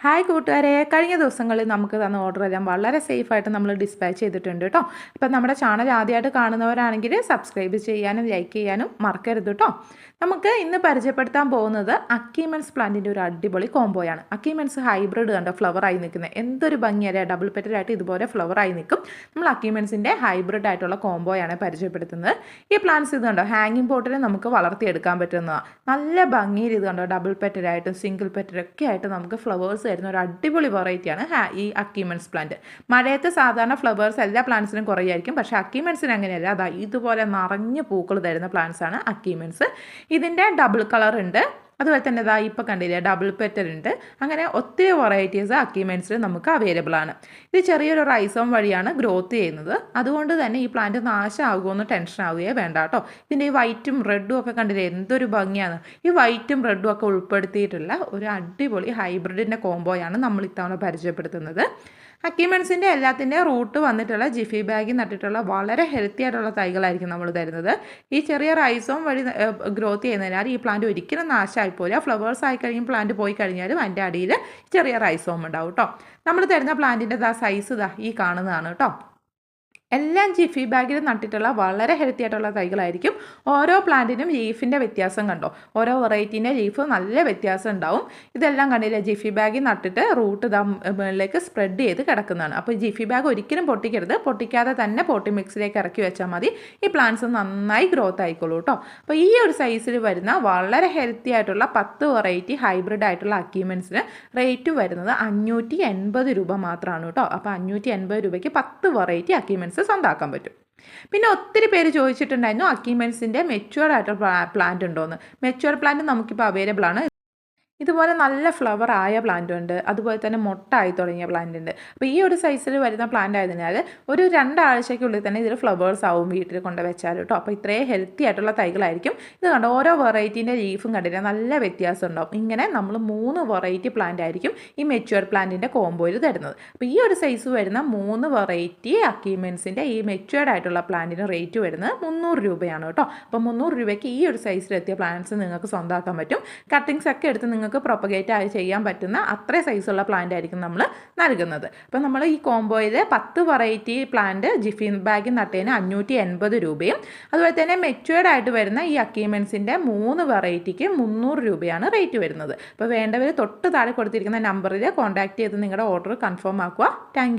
Hi കൂട്ടുകാരെ. കഴിഞ്ഞ ദിവസങ്ങളിൽ നമുക്ക് തന്ന ഓർഡർ എല്ലാം വളരെ സേഫായിട്ട് നമ്മൾ ഡിസ്പാച്ച് ചെയ്തിട്ടുണ്ട് കേട്ടോ അപ്പം നമ്മുടെ ചാനൽ ആദ്യമായിട്ട് കാണുന്നവരാണെങ്കിൽ സബ്സ്ക്രൈബ് ചെയ്യാനും ലൈക്ക് ചെയ്യാനും മറക്കരുത് കേട്ടോ നമുക്ക് ഇന്ന് പരിചയപ്പെടുത്താൻ പോകുന്നത് അക്കീമെൻസ് പ്ലാന്റിന്റെ ഒരു അടിപൊളി കോംബോയാണ് അക്കീമെൻസ് ഹൈബ്രിഡ് കണ്ടോ ഫ്ലവർ ആയി നിൽക്കുന്നത് എന്തൊരു ഭംഗിയല്ലേ ഡബിൾ പെറ്റഡായിട്ട് ഇതുപോലെ ഫ്ലവർ ആയി നിൽക്കും. നമ്മൾ അക്കീമെൻസിന്റെ ഹൈബ്രിഡ് ആയിട്ടുള്ള കോംബോയാണ് പരിചയപ്പെടുത്തുന്നത്. ഈ പ്ലാന്റ്സ് ഇത് കണ്ടോ? ഹാങ്ങിങ് പോട്ടിൽ നമുക്ക് വളർത്തിയെടുക്കാൻ പറ്റുന്നതാണ് നല്ല ഭംഗിയിൽ ഇത് കണ്ടോ? ഡബിൾ പെറ്റഡായിട്ടും സിംഗിൾ പെറ്റഡൊക്കെ ആയിട്ട് നമുക്ക് ഫ്ലവേഴ്സ് തരുന്ന ഒരു അടിപൊളി വെറൈറ്റിയാണ് ഈ അക്യൂമെൻസ് പ്ലാന്റ് മഴയത്ത് സാധാരണ ഫ്ലവേഴ്സ് എല്ലാ പ്ലാന്റ്സിനും കുറയായിരിക്കും. പക്ഷേ അക്യൂമെൻസിന് അങ്ങനെയല്ല. അതാ ഇതുപോലെ നിറഞ്ഞ് പൂക്കൾ തരുന്ന പ്ലാന്റ്സ് ആണ് അക്കീമെൻസ് ഇതിന്റെ ഡബിൾ കളർ ഉണ്ട്. അതുപോലെ തന്നെ ഇതാ ഇപ്പോൾ കണ്ടില്ലേ ഡബിൾ പെറ്റൽ ഉണ്ട്. അങ്ങനെ ഒത്തിരി വെറൈറ്റീസ് അക്യുമെൻസിൽ നമുക്ക് അവൈലബിൾ ആണ്. ഇത് ചെറിയൊരു റൈസോം വഴിയാണ് ഗ്രോത്ത് ചെയ്യുന്നത്. അതുകൊണ്ട് തന്നെ ഈ പ്ലാന്റ് നാശമാകുമെന്ന് ടെൻഷൻ ആവുകയേ വേണ്ട കേട്ടോ. ഇതിന്റെ ഈ വൈറ്റും റെഡും ഒക്കെ കണ്ടില്ലേ എന്തൊരു ഭംഗിയാണ്. ഈ വൈറ്റും റെഡും ഒക്കെ ഉൾപ്പെടുത്തിയിട്ടുള്ള ഒരു അടിപൊളി ഹൈബ്രിഡിന്റെ കോംബോയാണ് നമ്മൾ ഇത്തവണ പരിചയപ്പെടുത്തുന്നത്. അക്കീമെൻസിന്റെ എല്ലാത്തിന്റെ റൂട്ട് വന്നിട്ടുള്ള ജിഫി ബാഗിൽ നട്ടിട്ടുള്ള വളരെ ഹെൽത്തി ആയിട്ടുള്ള തൈകളായിരിക്കും നമ്മൾ തരുന്നത്. ഈ ചെറിയ റൈസോം വഴി ഗ്രോത്ത് ചെയ്യുന്നതിനാൽ ഈ പ്ലാന്റ് ഒരിക്കലും നാശമായി പോയില്ല ഫ്ലവേഴ്സ് ആയി കഴിയും പ്ലാന്റ് പോയി കഴിഞ്ഞാലും അതിന്റെ അടിയിൽ ചെറിയ റൈസോം ഉണ്ടാവും കേട്ടോ നമ്മൾ തരുന്ന പ്ലാന്റിന്റെ സൈസ് ദാ ഈ കാണുന്നതാണ് കേട്ടോ എല്ലാം ജിഫി ബാഗിൽ നട്ടിട്ടുള്ള വളരെ ഹെൽത്തി ആയിട്ടുള്ള തൈകളായിരിക്കും. ഓരോ പ്ലാന്റിനും ലീഫിന്റെ വ്യത്യാസം കണ്ടോ? ഓരോ വെറൈറ്റീന്റെ ലീഫ് നല്ല വ്യത്യാസം ഉണ്ടാവും. ഇതെല്ലാം കണ്ടില്ലേ? ജിഫി ബാഗിൽ നട്ടിട്ട് റൂട്ട് ഇതാ മുകളിലേക്ക് സ്പ്രെഡ് ചെയ്ത് കിടക്കുന്നതാണ്. അപ്പോൾ ജിഫി ബാഗ് ഒരിക്കലും പൊട്ടിക്കരുത്. പൊട്ടിക്കാതെ തന്നെ പോട്ടി മിക്സിലേക്ക് ഇറക്കി വെച്ചാൽ മതി. ഈ പ്ലാന്റ്സ് നന്നായി ഗ്രോത്ത് ആയിക്കോളൂ കേട്ടോ അപ്പോൾ ഈ ഒരു സൈസിൽ വരുന്ന വളരെ ഹെൽത്തി ആയിട്ടുള്ള പത്ത് വെറൈറ്റി ഹൈബ്രിഡ് ആയിട്ടുള്ള അക്യൂമെൻസിന് റേറ്റ് വരുന്നത് അഞ്ഞൂറ്റി രൂപ മാത്രമാണ് കേട്ടോ അപ്പോൾ അഞ്ഞൂറ്റി രൂപയ്ക്ക് പത്ത് വെറൈറ്റി അക്യൂമെൻസ് സ്വന്തമാക്കാൻ പറ്റും. പിന്നെ ഒത്തിരി പേര് ചോദിച്ചിട്ടുണ്ടായിരുന്നു അക്കീമെൻസിന്റെ മെച്യൂർ ആയിട്ടുള്ള പ്ലാന്റ് ഉണ്ടോയെന്ന് മെച്യൂർ പ്ലാന്റ് നമുക്കിപ്പോൾ അവൈലബിൾ ആണ്. ഇതുപോലെ നല്ല ഫ്ലവർ ആയ പ്ലാന്റ് ഉണ്ട്. അതുപോലെ തന്നെ മുട്ടായി തുടങ്ങിയ പ്ലാന്റ് ഉണ്ട്. അപ്പോൾ ഈ ഒരു സൈസിൽ വരുന്ന പ്ലാന്റ് ആയതിനാൽ ഒരു രണ്ടാഴ്ചയ്ക്കുള്ളിൽ തന്നെ ഇതിൽ ഫ്ലവേഴ്സ് ആവും വീട്ടിൽ കൊണ്ട് വെച്ചാൽ കേട്ടോ അപ്പോൾ ഇത്രയും ഹെൽത്തി ആയിട്ടുള്ള തൈകളായിരിക്കും. ഇത് കണ്ടോ ഓരോ വെറൈറ്റീന്റെ ലീഫും കണ്ടിട്ട് നല്ല വ്യത്യാസം ഉണ്ടാവും. ഇങ്ങനെ നമ്മൾ മൂന്ന് വെറൈറ്റി പ്ലാന്റ് ആയിരിക്കും ഈ മെച്യൂർ പ്ലാന്റിന്റെ കോമ്പോയിൽ തരുന്നത്. അപ്പോൾ ഈ ഒരു സൈസ് വരുന്ന മൂന്ന് വെറൈറ്റി അക്കീമെൻസിന്റെ ഈ മെച്യൂർഡ് ആയിട്ടുള്ള പ്ലാന്റിന് റേറ്റ് വരുന്നത് മുന്നൂറ് രൂപയാണ് കേട്ടോ അപ്പോൾ മുന്നൂറ് രൂപയ്ക്ക് ഈ ഒരു സൈസിലെത്തിയ പ്ലാന്റ്സ് നിങ്ങൾക്ക് സ്വന്തമാക്കാൻ പറ്റും. കട്ടിങ്സ് ഒക്കെ എടുത്ത് നിങ്ങൾക്ക് പ്രൊപ്പഗേറ്റ് ആയി ചെയ്യാൻ പറ്റുന്ന അത്ര സൈസുള്ള പ്ലാന്റ് ആയിരിക്കും നമ്മൾ നൽകുന്നത്. അപ്പോൾ നമ്മൾ ഈ കോംബോയിൽ പത്ത് വെറൈറ്റി പ്ലാന്റ് ജിഫിൻ ബാഗിൽ നട്ടതിന് അഞ്ഞൂറ്റി എൺപത് രൂപയും അതുപോലെ തന്നെ മെച്ചുവേർഡ് ആയിട്ട് വരുന്ന ഈ അക്യൂമെൻസിന്റെ മൂന്ന് വെറൈറ്റിക്ക് മുന്നൂറ് രൂപയാണ് റേറ്റ് വരുന്നത്. അപ്പോൾ വേണ്ടവർ തൊട്ട് താഴെ കൊടുത്തിരിക്കുന്ന നമ്പറിൽ കോൺടാക്ട് ചെയ്ത് നിങ്ങളുടെ ഓർഡർ കൺഫേം ആക്കുക. താങ്ക്